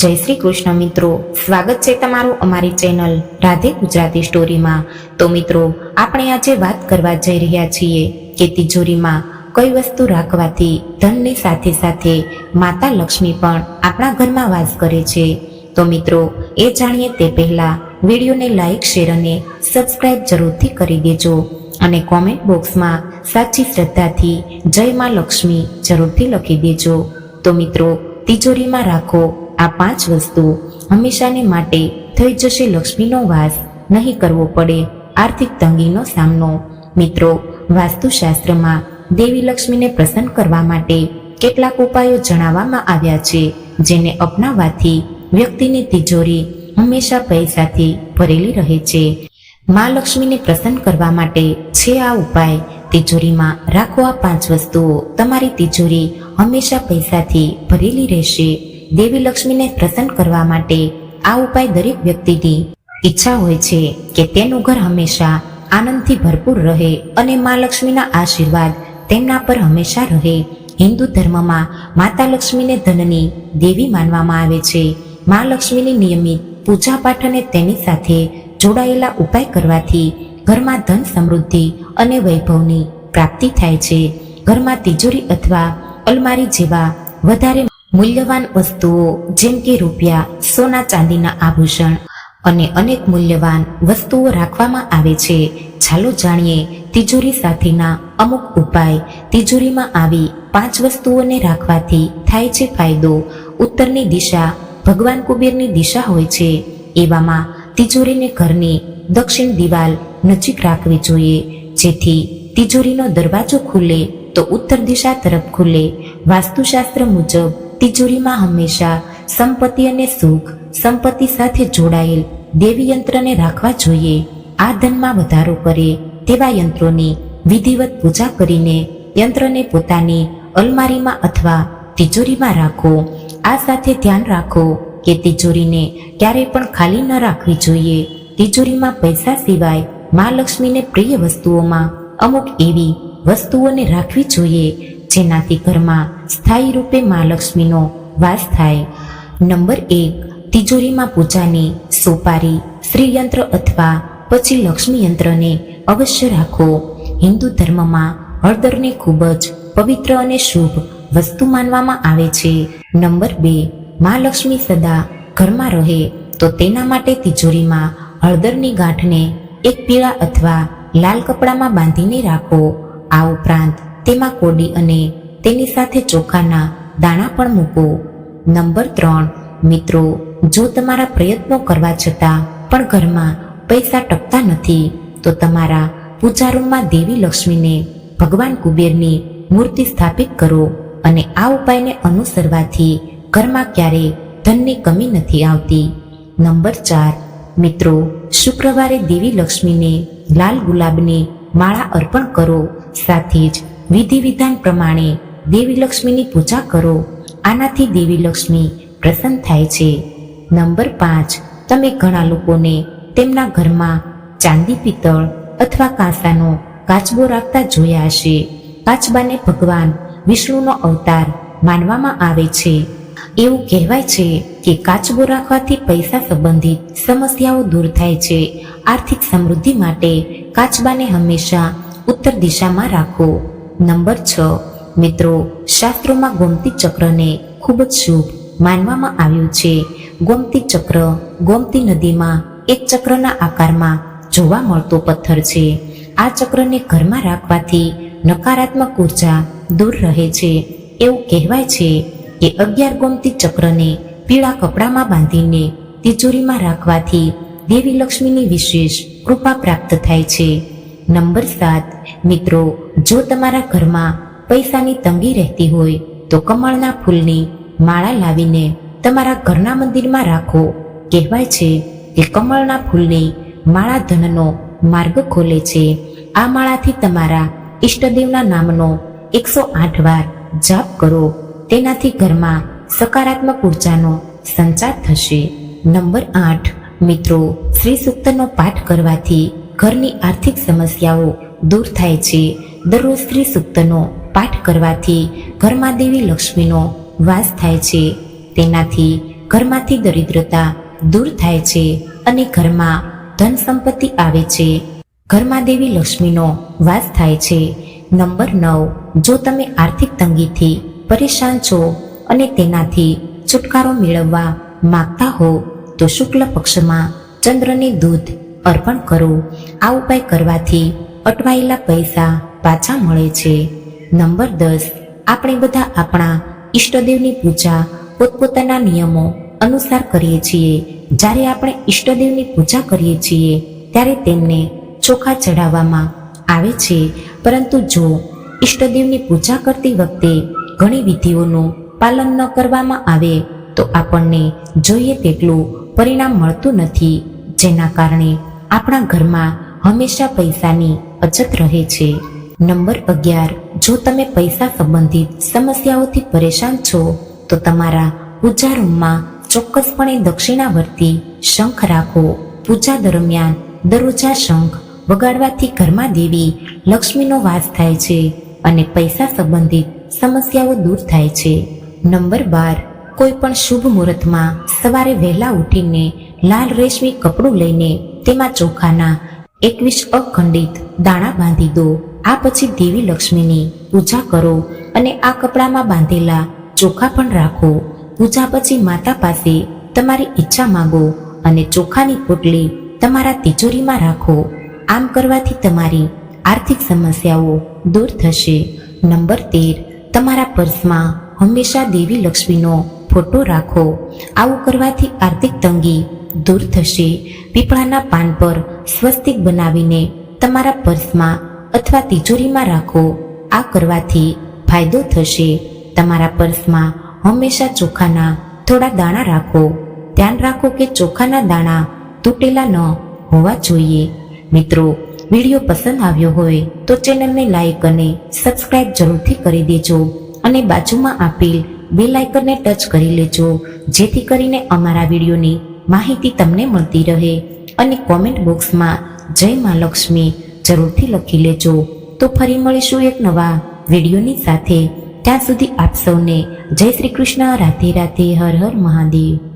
જય શ્રી કૃષ્ણ મિત્રો. સ્વાગત છે તમારું અમારી ચેનલ રાધે ગુજરાતી સ્ટોરીમાં. તો મિત્રો, આપણે આજે વાત કરવા જઈ રહ્યા છીએ કે તિજોરીમાં કઈ વસ્તુ રાખવાથી ધનની સાથે સાથે માતા લક્ષ્મી પણ આપણા ઘરમાં વાસ કરે છે. તો મિત્રો, એ જાણીએ તે પહેલા વિડીયોને લાઈક, શેર અને સબસ્ક્રાઇબ જરૂરથી કરી દેજો અને કોમેન્ટ બોક્સમાં સાચી શ્રદ્ધાથી જય માં લક્ષ્મી જરૂરથી લખી દેજો. તો મિત્રો, તિજોરીમાં રાખો આ પાંચ વસ્તુ હંમેશાને માટે થઈ જશે લક્ષ્મીનો વાસ નહીં કરવો પડે આર્થિક તંગીનો સામનો. મિત્રો, વાસ્તુશાસ્ત્રમાં દેવી લક્ષ્મીને પ્રસન્ન કરવા માટે કેટલાક ઉપાયો જણાવવામાં આવ્યા છે, જેને અપનાવવાથી વ્યક્તિની તિજોરી હંમેશા પૈસાથી ભરેલી રહે છે. મા લક્ષ્મીને પ્રસન્ન કરવા માટે છે આ ઉપાય. તિજોરીમાં રાખો આ પાંચ વસ્તુઓ. તમારી તિજોરી હંમેશા પૈસાથી ભરેલી રહેશે. દેવી લક્ષ્મીને પ્રસન્ન કરવા માટે આ ઉપાય દરેક વ્યક્તિની ઈચ્છા હોય છે કે તેનું ઘર હંમેશા આનંદથી ભરપૂર રહે અને મા લક્ષ્મીના આશીર્વાદ તેમના પર હંમેશા રહે. હિન્દુ ધર્મમાં માતા લક્ષ્મીને ધનની દેવી માનવામાં આવે છે. મા લક્ષ્મીની નિયમિત પૂજા પાઠ અને તેની સાથે જોડાયેલા ઉપાય કરવાથી ઘરમાં ધન સમૃદ્ધિ અને વૈભવની પ્રાપ્તિ થાય છે. ઘરમાં તિજોરી અથવા અલમારી જેવા વધારે મૂલ્યવાન વસ્તુઓ, જેમ કે રૂપિયા, સોના ચાંદીના આભૂષણ અને અનેક મૂલ્યવાન વસ્તુઓ રાખવામાં આવે છે. ચાલો જાણીએ, તિજોરી સાથેના અમુક ઉપાય. તિજોરીમાં આવી પાંચ વસ્તુઓને રાખવાથી થાય છે ફાયદો. ઉત્તરની દિશા, ભગવાન કુબેરની દિશા હોય છે. એવામાં તિજોરીને ઘરની દક્ષિણ દિવાલ નજીક રાખવી જોઈએ. જેથી તિજોરીનો દરવાજો ખુલે તો ઉત્તર દિશા તરફ ખુલે. વાસ્તુશાસ્ત્ર મુજબ તિજોરીમાં હંમેશા સંપત્તિ અને સુખ, સંપત્તિ સાથે જોડાયેલ દેવી યંત્રને રાખવા જોઈએ. આ ધનમાં વધારો કરે તેવા યંત્રોની વિધિવત પૂજા કરીને યંત્રને પોતાની અલમારીમાં અથવા તિજોરીમાં રાખો. આ સાથે ધ્યાન રાખો કે તિજોરીને ક્યારેય પણ ખાલી ન રાખવી જોઈએ. તિજોરીમાં પૈસા સિવાય મા લક્ષ્મીને પ્રિય વસ્તુઓમાં અમુક એવી વસ્તુઓને રાખવી જોઈએ, જેનાથી ઘરમાં સ્થાયી રૂપે મા લક્ષ્મીનો વાસ થાય. નંબર એક, તિજોરીમાં પૂજાની સોપારી શ્રીયંત્ર અથવા પછી લક્ષ્મી યંત્રને અવશ્ય રાખો. હિન્દુ ધર્મમાં હળદરને ખૂબ જ પવિત્ર અને શુભ વસ્તુ માનવામાં આવે છે. નંબર બે, મા લક્ષ્મી સદા ઘરમાં રહે, તો તેના માટે તિજોરીમાં હળદરની ગાંઠને એક પીળા અથવા લાલ કપડામાં બાંધીને રાખો. આ ઉપરાંત તેમાં કોડી અને તેની સાથે ચોખાના દાણા પણ મૂકો. નંબર ત્રણ, મિત્રો, જો તમારા પ્રયત્નો કરવા છતાં પણ ઘરમાં પૈસા ટકતા નથી, તો તમારા પૂજા રૂમમાં દેવી લક્ષ્મીને ભગવાન કુબેરની મૂર્તિ સ્થાપિત કરો અને આ ઉપાયને અનુસરવાથી ઘરમાં ક્યારેય ધનની કમી નથી આવતી. નંબર ચાર, મિત્રો, શુક્રવારે દેવી લક્ષ્મીને લાલ ગુલાબની માળા અર્પણ કરો. સાથે જ વિધિ વિધાન પ્રમાણે દેવી લક્ષ્મીની પૂજા કરો. આનાથી દેવી લક્ષ્મી પ્રસન્ન થાય છે. નંબર પાંચ. તમે ઘણા લોકોને તેમના ઘરમાં ચાંદી પિત્તળ અથવા કાંસાનો કાચબો રાખતા જોયા હશે. કાચબાને ભગવાન વિષ્ણુનો અવતાર માનવામાં આવે છે. એવું કહેવાય છે કે કાચબો રાખવાથી પૈસા સંબંધિત સમસ્યાઓ દૂર થાય છે. આર્થિક સમૃદ્ધિ માટે કાચબાને હંમેશા ઉત્તર દિશામાં રાખો. નંબર છ. મિત્રો, શાસ્ત્રોમાં ગોમતી ચક્રને ખૂબ જ શુભ માનવામાં આવ્યું છે. ગોમતી ચક્ર, ગોમતી નદીમાં એક ચક્રના આકારમાં જોવા મળતો પથ્થર છે. આ ચક્રને ઘરમાં રાખવાથી નકારાત્મક ઊર્જા દૂર રહે છે. એવું કહેવાય છે કે અગિયાર ગોમતી ચક્રને પીળા કપડામાં બાંધીને તિજોરીમાં રાખવાથી દેવી લક્ષ્મીની વિશેષ કૃપા પ્રાપ્ત થાય છે. નંબર સાત, મિત્રો, જો તમારા ઘરમાં પૈસાની તંગી રહેતી હોય તો કમળના ફૂલની માળા લાવીને તમારા ઘરના મંદિરમાં રાખો. કહેવાય છે કે કમળના ફૂલની માળા ધનનો માર્ગ ખોલે છે. આ માળાથી તમારા ઈષ્ટદેવના નામનો એકસો આઠ વાર જાપ કરો. તેનાથી ઘરમાં સકારાત્મક ઉર્જાનો સંચાર થશે. નંબર આઠ. મિત્રો શ્રી સૂક્તનો પાઠ કરવાથી ઘરની આર્થિક સમસ્યાઓ દૂર થાય છે. દરરોજ શ્રી સૂક્તનો પાઠ કરવાથી ઘરમાં દેવી લક્ષ્મીનો વાસ થાય છે. તેનાથી ઘરમાંથી દરિદ્રતા દૂર થાય છે અને ઘરમાં ધન સંપત્તિ આવે છે. ઘરમાં દેવી લક્ષ્મીનો વાસ થાય છે. નંબર નવ, જો તમે આર્થિક તંગીથી પરેશાન છો અને તેનાથી છુટકારો મેળવવા માંગતા હો, તો શુક્લ પક્ષમાં ચંદ્રને દૂધ અર્પણ કરો. આ ઉપાય કરવાથી અટવાયેલા પૈસા પાછા મળે છે. નંબર દસ, આપણે બધા આપણા ઈષ્ટદેવની પૂજા, પોતપોતાના નિયમો અનુસાર કરીએ છીએ. જ્યારે આપણે ઈષ્ટદેવની પૂજા કરીએ છીએ, ત્યારે તેમને ચોખા ચડાવવામાં આવે છે. પરંતુ જો ઈષ્ટદેવની પૂજા કરતી વખતે ઘણી વિધિઓનું પાલન ન કરવામાં આવે, તો આપણને જોઈએ તેટલું પરિણામ મળતું નથી, જેના કારણે આપણા ઘરમાં હંમેશા પૈસાની અછત રહે છે. નંબર અગિયાર જો તમે પૈસા સંબંધિત સમસ્યાઓથી પરેશાન છો, તો તમારા પૂજા રૂમમાં ચોક્કસપણે દક્ષિણાવર્તી શંખ રાખો. પૂજા દરમિયાન દરરોજા શંખ વગાડવાથી ઘરમાં દેવી લક્ષ્મીનો વાસ થાય છે અને પૈસા સંબંધિત સમસ્યાઓ દૂર થાય છે. નંબર બાર કોઈ પણ શુભ મુહૂર્તમાં સવારે વહેલા ઉઠીને લાલ રેશમી કપડું લઈને તેમાં ચોખાના એકવીસ અખંડિત દાણા બાંધી દો. આ પછી દેવી લક્ષ્મીની પૂજા કરો અને આ કપડામાં બાંધેલા ચોખા પણ રાખો. પૂજા પછી માતા પાસે તમારી ઈચ્છા માંગો અને ચોખાની પોટલી તમારા તિજોરીમાં રાખો. આમ કરવાથી તમારી આર્થિક સમસ્યાઓ દૂર થશે. નંબર તેર, તમારા પર્સમાં હંમેશા દેવી લક્ષ્મીનો ફોટો રાખો. આવું કરવાથી આર્થિક તંગી દૂર થશે. પીપળાના પાન પર સ્વસ્તિક બનાવીને તમારા પર્સમાં અથવા તિજોરીમાં રાખો. આ કરવાથી ફાયદો થશે. તમારા પર્સમાં હંમેશા ચોખાના થોડા દાણા રાખો. ધ્યાન રાખો કે ચોખાના દાણા તૂટેલા ન હોવા જોઈએ. મિત્રો, વીડિયો પસંદ આવ્યો હોય તો ચેનલને લાઈક અને સબસ્ક્રાઇબ જરૂરથી કરી દેજો અને બાજુમાં આપેલ બે લાઇકનને ટચ કરી લેજો, જેથી કરીને અમારા વિડીયોની માહિતી તમને મળતી રહે. અને કોમેન્ટ બોક્સમાં જય મા લક્ષ્મી જરૂરથી લખી લેજો. તો ફરી મળીશું એક નવા વિડીયોની સાથે. ત્યાં સુધી આપ સૌને જય શ્રી કૃષ્ણ. રાધે રાધે, હર હર મહાદેવ.